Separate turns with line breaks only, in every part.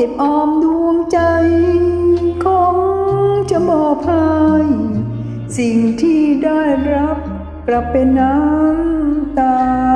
เก็บออมดวงใจของจะมอบให้สิ่งที่ได้รับกลับเป็นน้ำตา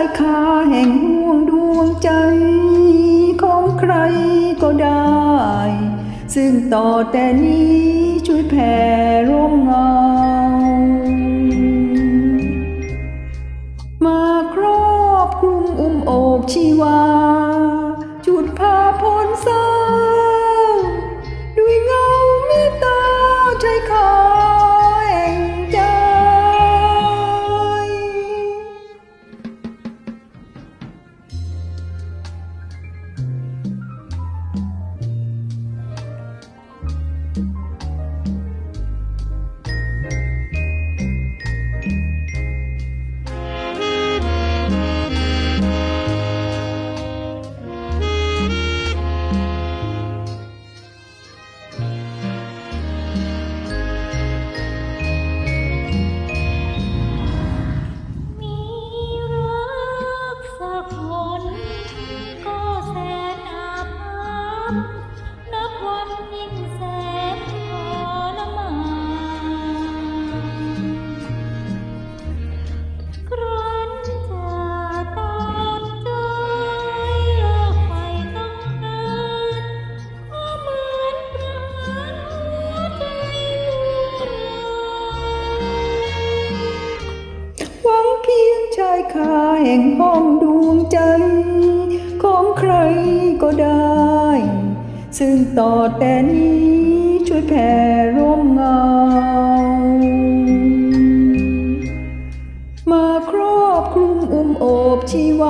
าย
คาแห่
งห่วงดวงใจของใครก็ได้ ซึ่งต่อแต่นี้ช่วยแผ่ร่มเงามา มี คาแห่งห้องดวงใจ ของใครก็ได้ ซึ่งต่อแต่นี้ช่วยแผ่ร่มเงา มาครอบคลุมอุ้มโอบชีวา